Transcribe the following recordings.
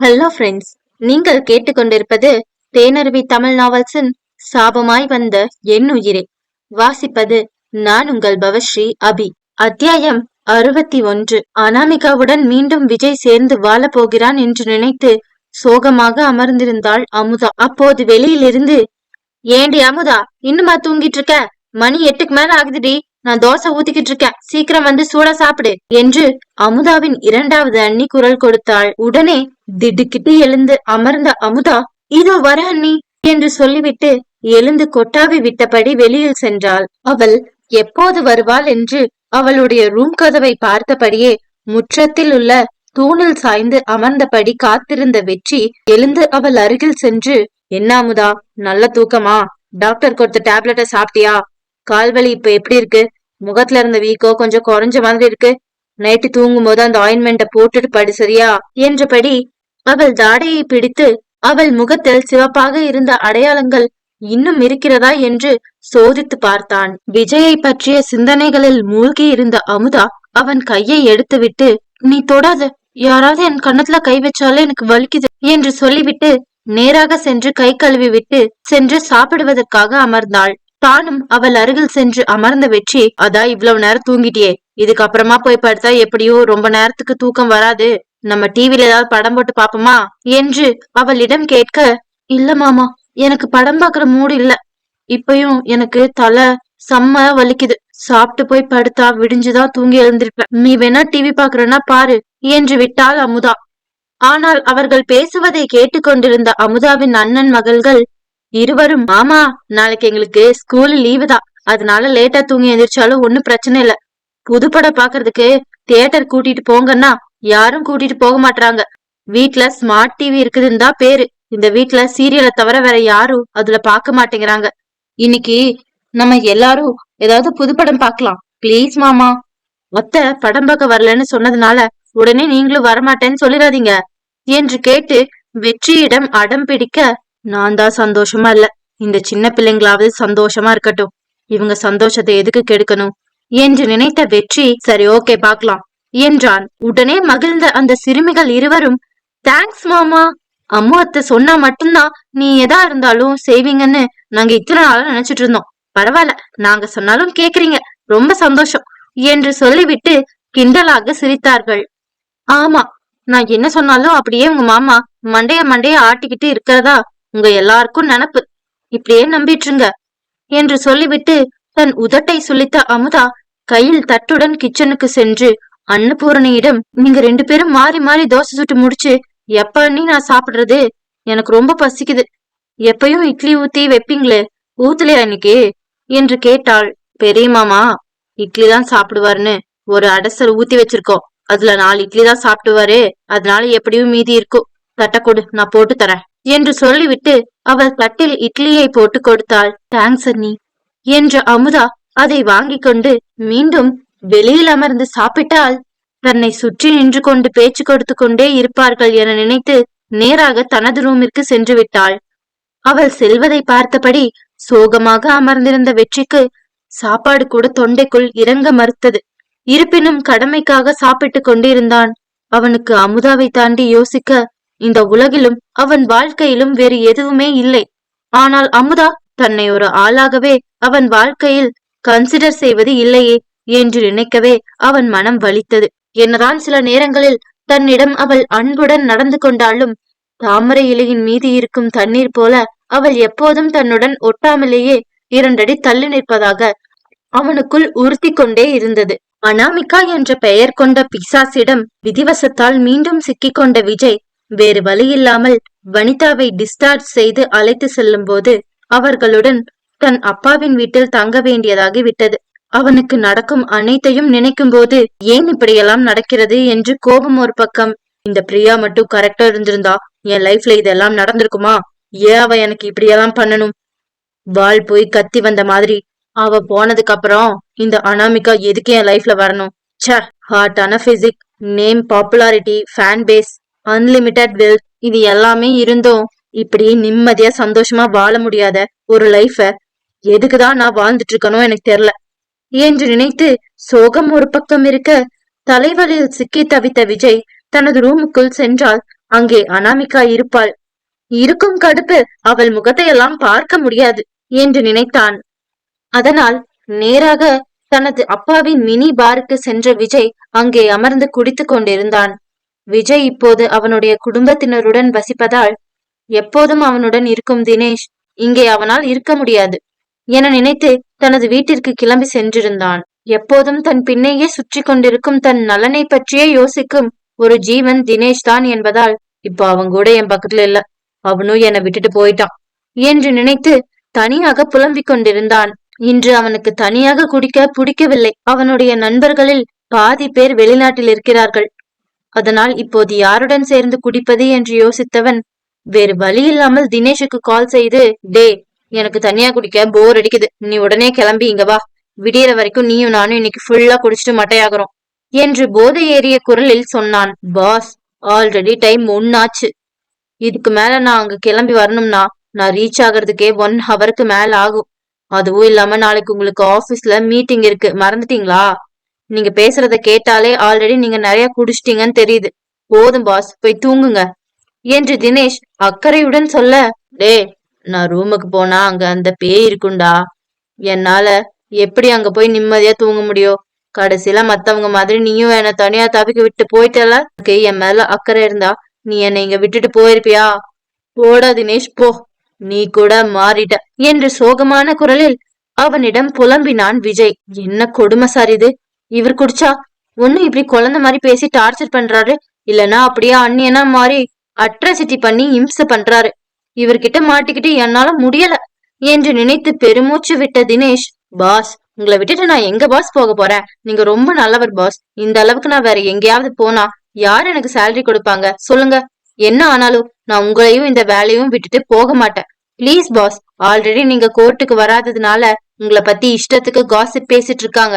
Hello friends நீங்கள் கேட்டுக்கொண்டிருப்பது தேனருவி தமிழ் நாவல்ஸின் சாபமாய் வந்த என் உயிரே. வாசிப்பது நான் உங்கள் பவஸ்ரீ அபி. அத்தியாயம் அறுபத்தி ஒன்று. அனாமிகாவுடன் மீண்டும் விஜய் சேர்ந்து வாழப் போகிறான் என்று நினைத்து சோகமாக அமர்ந்திருந்தாள் அமுதா. அப்போது வெளியிலிருந்து ஏண்டி அமுதா இன்னுமா தூங்கிட்டு இருக்க? மணி எட்டுக்கு மேல ஆகுதுடி. நான் தோசை ஊத்திக்கிட்டு இருக்கேன் சீக்கிரம் வந்து சூட சாப்பிடு என்று அமுதாவின் இரண்டாவது அண்ணி குரல் கொடுத்தாள். உடனே திடுக்கிட்டு எழுந்து அமர்ந்த அமுதா இதோ வர அண்ணி என்று சொல்லிவிட்டு எழுந்து கொட்டாவி விட்டபடி வெளியில் சென்றாள். அவள் எப்போது வருவாள் என்று அவளுடைய ரூம் கதவை பார்த்தபடியே முற்றத்தில் உள்ள தூணில் சாய்ந்து அமர்ந்தபடி காத்திருந்த வெற்றி எழுந்து அவள் அருகில் சென்று என்ன அமுதா நல்ல தூக்கமா? டாக்டர் கொடுத்த டேப்லெட்டை சாப்பிட்டியா? கால்வலி இப்ப எப்படி இருக்கு? முகத்துல இருந்த வீக்கோ கொஞ்சம் குறைஞ்ச மாதிரி இருக்கு. நைட்டு தூங்கும் போது அந்த ஆயின்மெண்ட்டை போட்டுட்டு படு சரியா? என்றபடி அவள் தாடையை பிடித்து அவள் முகத்தில் சிவப்பாக இருந்த அடையாளங்கள் இன்னும் இருக்கிறதா என்று சோதித்து பார்த்தான். விஜயை பற்றிய சிந்தனைகளில் மூழ்கி இருந்த அமுதா அவன் கையை எடுத்துவிட்டு நீ தொடாத. யாராவது என் கண்ணத்துல கை வச்சாலே எனக்கு வலிக்குது என்று சொல்லிவிட்டு நேராக சென்று கை கழுவி விட்டு சென்று சாப்பிடுவதற்காக அமர்ந்தாள். தானும் அவள் அருகில் சென்று அமர்ந்த வெற்றி அதா இவ்வளவு நேரம் தூங்கிட்டியே. இதுக்கப்புறமா போய் படுத்தா எப்படியோ ரொம்ப நேரத்துக்கு தூக்கம் வராது. நம்ம டிவில ஏதாவது படம் போட்டு பாப்போமா? என்று அவளிடம் கேட்க இல்ல மாமா. எனக்கு படம் பாக்குற மூடு இல்ல. இப்பயும் எனக்கு தலை செம்ம வலிக்குது. சாப்பிட்டு போய் படுத்தா விடிஞ்சுதான் தூங்கி எழுந்திருப்பேன். நீ வேணா டிவி பாக்குறனா பாரு என்று விட்டாள் அமுதா. ஆனால் அவர்கள் பேசுவதை கேட்டுக்கொண்டிருந்த அமுதாவின் அண்ணன் மகள்கள் இருவரும் மாமா நாளைக்கு எங்களுக்கு ஸ்கூல் லீவு தான். அதனால லேட்டா தூங்கி எந்திரிச்சாலும் ஒன்னும் பிரச்சனை இல்ல. புதுப்படம் பாக்குறதுக்கு தியேட்டர் கூட்டிட்டு போங்கன்னா யாரும் கூட்டிட்டு போக மாட்டாங்க வீட்டுல ஸ்மார்ட் டிவி இருக்குதுன்னு தான் பேரு. இந்த வீட்ல சீரியலை தவிர வேற யாரும் அதுல பாக்க மாட்டேங்கிறாங்க. இன்னைக்கு நம்ம எல்லாரும் ஏதாவது புதுப்படம் பாக்கலாம் பிளீஸ் மாமா. ஒத்த படம் பார்க்க வரலன்னு சொன்னதுனால உடனே நீங்களும் வரமாட்டேன்னு சொல்லிடாதீங்க என்று கேட்டு வெற்றியிடம் அடம் பிடிக்க நான் தான் சந்தோஷமா இல்ல. இந்த சின்ன பிள்ளைங்களாவது சந்தோஷமா இருக்கட்டும். இவங்க சந்தோஷத்தை எதுக்கு கெடுக்கணும்? என்று நினைத்த வெற்றி சரி ஓகே பார்க்கலாம். என்றான். உடனே மகிழ்ந்த அந்த சிறுமிகள் இருவரும் தேங்க்ஸ் மாமா. அம்மா அத்தை சொன்னா மட்டும்தான் நீ எதா இருந்தாலும் செய்வீங்கன்னு நாங்க இத்தனை நாளா நினைச்சிட்டு இருந்தோம். பரவாயில்ல நாங்க சொன்னாலும் கேக்குறீங்க. ரொம்ப சந்தோஷம் என்று சொல்லிவிட்டு கிண்டலாக சிரித்தார்கள். ஆமா நான் என்ன சொன்னாலும் அப்படியே உங்க மாமா மண்டைய மண்டைய ஆட்டிக்கிட்டு இருக்கிறதா? உங்க எல்லாருக்கும் நினப்பு. இப்படியே நம்பிட்டுருங்க. என்று சொல்லிவிட்டு தன் உதட்டை சுளித்த அமுதா கையில் தட்டுடன் கிச்சனுக்கு சென்று அன்னபூரணியிடம் நீங்க ரெண்டு பேரும் மாறி மாறி தோசை சுட்டு முடிச்சு எப்ப நீ நான் சாப்பிடுறது? எனக்கு ரொம்ப பசிக்குது. எப்பயும் இட்லி ஊத்தி வைப்பீங்களே? ஊத்தலையா இன்னைக்கு? என்று கேட்டாள். பெரிய மாமா இட்லி தான் சாப்பிடுவாருன்னு ஒரு அடசல் ஊத்தி வச்சிருக்கோம். அதுல நாலு இட்லி தான் சாப்பிடுவாரு. அதனால எப்படியும் மீதி இருக்கும். தட்டை கொடு நான் போட்டு தரேன். என்று சொல்லிவிட்டு அவள் தட்டில் இட்லியை போட்டு கொடுத்தாள். தேங்க்ஸ் அண்ணி என்ற அமுதா அதை வாங்கிக் கொண்டு மீண்டும் வெளியில் அமர்ந்து சாப்பிட்டால் தன்னை சுற்றி நின்று கொண்டு பேச்சு கொடுத்து கொண்டே இருப்பார்கள் என நினைத்து நேராக தனது ரூமிற்கு சென்று விட்டாள். அவள் செல்வதை பார்த்தபடி சோகமாக அமர்ந்திருந்த வெற்றிக்கு சாப்பாடு கூட தொண்டைக்குள் இறங்க மறுத்தது. இருப்பினும் கடமைக்காக சாப்பிட்டு கொண்டிருந்தான். அவனுக்கு அமுதாவை தாண்டி யோசிக்க இந்த உலகிலும் அவன் வாழ்க்கையிலும் வேறு எதுவுமே இல்லை. ஆனால் அமுதா தன்னை ஒரு ஆளாகவே அவன் வாழ்க்கையில் கன்சிடர் செய்வது இல்லையே என்று நினைக்கவே அவன் மனம் வலித்தது. என்னதான் சில நேரங்களில் தன்னிடம் அவள் அன்புடன் நடந்து கொண்டாலும் தாமரை இலையின் மீது இருக்கும் தண்ணீர் போல அவள் எப்போதும் தன்னுடன் ஒட்டாமலேயே இரண்டடி தள்ளி நிற்பதாக அவனுக்குள் உறுத்தி கொண்டே இருந்தது. அனாமிகா என்ற பெயர் கொண்ட பிசாசிடம் விதிவசத்தால் மீண்டும் சிக்கிக்கொண்ட விஜய் வேறு வழியில்லாமல் வனிதாவை டிஸ்சார்ஜ் செய்து அழைத்து செல்லும் போது அவர்களுடன் தன் அப்பாவின் வீட்டில் தங்க வேண்டியதாகி விட்டது அவனுக்கு நடக்கும் அனைத்தையும் நினைக்கும் போது ஏன் இப்படியெல்லாம் நடக்கிறது என்று கோபம் ஒரு பக்கம். இந்த பிரியா மட்டும் கரெக்டா இருந்திருந்தா என் லைஃப்ல இதெல்லாம் நடந்திருக்குமா? ஏன் அவ எனக்கு இப்படியெல்லாம் பண்ணணும்? வாள் போய் கத்தி வந்த மாதிரி. அவ போனதுக்கு அப்புறம் இந்த அனாமிகா எதுக்கு என் லைஃப்ல வரணும்? ச்ச ஹார்ட்டான physique name popularity fan base unlimited wealth இது எல்லாமே இருந்தும் இப்படி நிம்மதியா சந்தோஷமா வாழ முடியாத ஒரு லைஃப எதுக்குதான் நான் வாழ்ந்துட்டு இருக்கணும் எனக்கு தெரியல. என்று நினைத்து சோகம் ஒரு பக்கம் இருக்க தலைவலியில் சிக்கி தவித்த விஜய் தனது ரூமுக்குள் சென்றால் அங்கே அனாமிகா இருப்பாள். இருக்கும் கடுப்பு அவள் முகத்தையெல்லாம் பார்க்க முடியாது என்று நினைத்தான். அதனால் நேராக தனது அப்பாவின் மினி பாருக்கு சென்ற விஜய் அங்கே அமர்ந்து குடித்துக் கொண்டிருந்தான். விஜய் இப்போது அவனுடைய குடும்பத்தினருடன் வசிப்பதால் எப்போதும் அவனுடன் இருக்கும் தினேஷ் இங்கே அவனால் இருக்க முடியாது என நினைத்து தனது வீட்டிற்கு கிளம்பி சென்றிருந்தான். எப்போதும் தன் பின்னேயே சுற்றி கொண்டிருக்கும் தன் நலனை பற்றியே யோசிக்கும் ஒரு ஜீவன் தினேஷ் தான் என்பதால் இப்போ அவன் கூட என் பக்கத்துல இல்ல. அவனும் என்னை விட்டுட்டு போயிட்டான் என்று நினைத்து தனியாக புலம்பிக் கொண்டிருந்தான். இன்று அவனுக்கு தனியாக குடிக்க பிடிக்கவில்லை. அவனுடைய நண்பர்களில் பாதி பேர் வெளிநாட்டில் இருக்கிறார்கள். அதனால் இப்போது யாருடன் சேர்ந்து குடிப்பது என்று யோசித்தவன் வேறு வழி இல்லாமல் தினேஷுக்கு கால் செய்து டே எனக்கு தனியா குடிக்க போர் அடிக்குது. நீ உடனே கிளம்பி இங்க வா. விடியற வரைக்கும் நீயும் நானும் இன்னைக்கு ஃபுல்லா குடிச்சிட்டு மட்டையாகிறோம். என்று போதை ஏறிய குரலில் சொன்னான் பாஸ் ஆல்ரெடி டைம் ஒன்னாச்சு இதுக்கு மேல நான் அங்க கிளம்பி வரணும்னா நான் ரீச் ஆகிறதுக்கே ஒன் ஹவருக்கு மேல ஆகும். அதுவும் இல்லாம நாளைக்கு உங்களுக்கு ஆபீஸ்ல மீட்டிங் இருக்கு. மறந்துட்டீங்களா? நீங்க பேசுறத கேட்டாலே ஆல்ரெடி நீங்க நிறைய குடிச்சிட்டீங்கன்னு தெரியுது. போதும் பாஸ் போய் தூங்குங்க. என்று தினேஷ் அக்கறையுடன் சொல்ல டே நான் ரூமுக்கு போனா அங்க அந்த பேய் இருக்குண்டா என்னால எப்படி அங்க போய் நிம்மதியா தூங்க முடியும்? கடைசியில மத்தவங்க மாதிரி நீயும் என்ன தனியா தவிக்க விட்டு போயிட்டல? உனக்கு என் மேல அக்கறை இருந்தா நீ என்னை இங்க விட்டுட்டு போயிருப்பியா? போடா தினேஷ் போ. நீ கூட மாறிட்ட. என்று சோகமான குரலில் அவனிடம் புலம்பினான் விஜய். என்ன கொடுமை சார் இது? இவர் குடிச்சா ஒண்ணு இப்படி குழந்தை மாதிரி பேசி டார்ச்சர் பண்றாரு? இல்லனா அப்படியே அண்ணியனா மாறி அட்ராசிட்டி பண்ணி இம்சை பண்றாரு. இவர்கிட்ட மாட்டிக்கிட்டு என்னால முடியல என்று நினைத்து பெருமூச்சு விட்ட தினேஷ் பாஸ் உங்களை விட்டுட்டு நான் எங்க பாஸ் போக போறேன்? நீங்க ரொம்ப நல்லவர் பாஸ் இந்த அளவுக்கு நான் வேற எங்கேயாவது போனா யார் எனக்கு சேலரி கொடுப்பாங்க? சொல்லுங்க. என்ன ஆனாலும் நான் உங்களையும் இந்த வேலையும் விட்டுட்டு போக மாட்டேன். ப்ளீஸ் பாஸ் ஆல்ரெடி நீங்க கோர்ட்டுக்கு வராததுனால உங்களை பத்தி இஷ்டத்துக்கு காசிப் பேசிட்டு இருக்காங்க.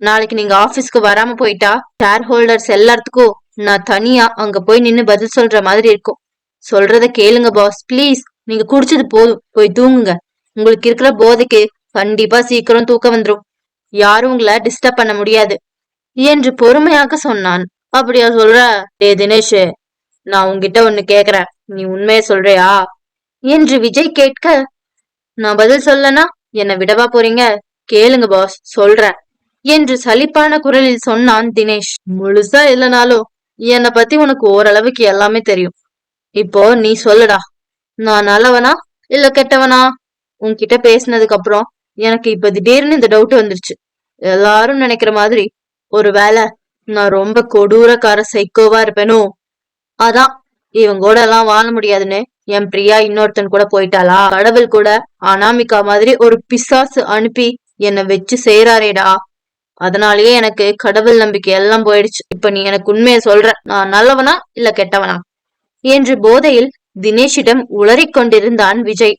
நாளைக்கு நீங்க ஆபீஸ்க்கு வராம போயிட்டா ஷேர் ஹோல்டர்ஸ் எல்லாத்துக்கும் நான் தனியா அங்க போய் நின்னு பதில் சொல்ற மாதிரி இருக்கும். சொல்றத கேளுங்க பாஸ் ப்ளீஸ் நீங்க குடிச்சது போதும். போய் தூங்குங்க. உங்களுக்கு இருக்கிற போதைக்கு கண்டிப்பா சீக்கிரம் தூக்க வந்துடும் யாரும் உங்களை டிஸ்டர்ப் பண்ண முடியாது. என்று பொறுமையாக சொன்னான். அப்படியா சொல்ற? டே தினேஷ் நான் உங்ககிட்ட ஒண்ணு கேக்குறேன். நீ உண்மையை சொல்றியா? என்று விஜய் கேட்க நான் பதில் சொல்லனா என்ன விடவா போறீங்க? கேளுங்க பாஸ் சொல்றேன். என்று சலிப்பான குரலில் சொன்னான் தினேஷ். முழுசா இல்லைனாலும் என்னை பத்தி உனக்கு ஓரளவுக்கு எல்லாமே தெரியும். இப்போ நீ சொல்லுடா. நான் நல்லவனா இல்ல கெட்டவனா? உன்கிட்ட பேசினதுக்கு அப்புறம் எனக்கு இப்ப திடீர்னு இந்த டவுட் வந்துருச்சு. எல்லாரும் நினைக்கிற மாதிரி ஒருவேளை நான் ரொம்ப கொடூரக்கார சைக்கோவா இருப்பேனோ? அதான் இவங்க கூட எல்லாம் வாழ முடியாதுன்னு என் பிரியா இன்னொருத்தன் கூட போயிட்டாளா? கடவுள் கூட அனாமிகா மாதிரி ஒரு பிசாசு அனுப்பி என்னை வச்சு செய்யறாரேடா அதனாலயே எனக்கு கடவுள் நம்பிக்கை எல்லாம் போயிடுச்சு. இப்ப நீ எனக்கு உண்மையை சொல்ற நான் நல்லவனா இல்ல கெட்டவனா? என்று போதையில் தினேஷிடம் உளறிக் கொண்டிருந்தான் விஜய்.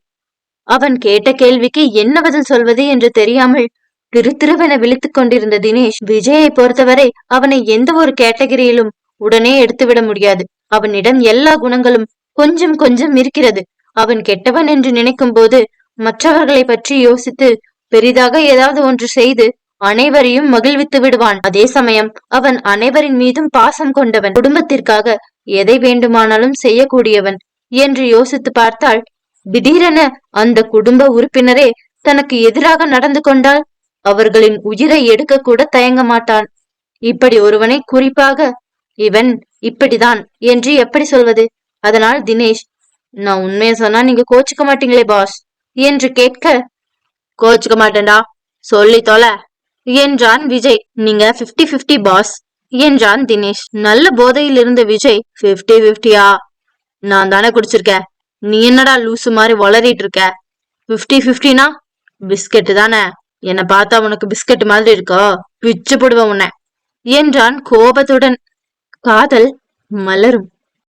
அவன் கேட்ட கேள்விக்கு என்ன பதில் சொல்வது என்று தெரியாமல் திரு திருவென விழித்துக் கொண்டிருந்த தினேஷ் விஜயை பொறுத்தவரை அவனை எந்த ஒரு கேட்டகரியிலும் உடனே எடுத்துவிட முடியாது. அவனிடம் எல்லா குணங்களும் கொஞ்சம் கொஞ்சம் இருக்கிறது. அவன் கெட்டவன் என்று நினைக்கும் போது மற்றவர்களை பற்றி யோசித்து பெரிதாக ஏதாவது ஒன்று செய்து அனைவரையும் மகிழ்வித்து விடுவான். அதே சமயம் அவன் அனைவரின் மீதும் பாசம் கொண்டவன். குடும்பத்திற்காக எதை வேண்டுமானாலும் செய்யக்கூடியவன் என்று யோசித்து பார்த்தால் திடீரென அந்த குடும்ப உறுப்பினரே தனக்கு எதிராக நடந்து கொண்டால் அவர்களின் உயிரை எடுக்க கூட தயங்க மாட்டான். இப்படி ஒருவனை குறிப்பாக இவன் இப்படிதான் என்று எப்படி சொல்வது? அதனால் தினேஷ் நான் உண்மையை சொன்னா நீங்க கோச்சுக்க மாட்டீங்களே பாஸ் என்று கேட்க கோச்சுக்க மாட்டேன்டா. சொல்லி தொலை. என்றான் விஜய் நீங்க பிப்டி பிப்டி பாஸ் என்றான் தினேஷ் நல்ல போதையில் இருந்த விஜய் பிப்டி பிப்டியா நான் தானே குடிச்சிருக்கேன். நீ என்னடா லூசு மாதிரி வளரிட்டு இருக்க? பிப்டி பிப்டினா பிஸ்கெட்டு தானே. என்னை பார்த்தா உனக்கு பிஸ்கட் மாதிரி இருக்கோ? பிச்சு போடுவேன் உன்னை. என்றான் கோபத்துடன் காதல் மலரும்.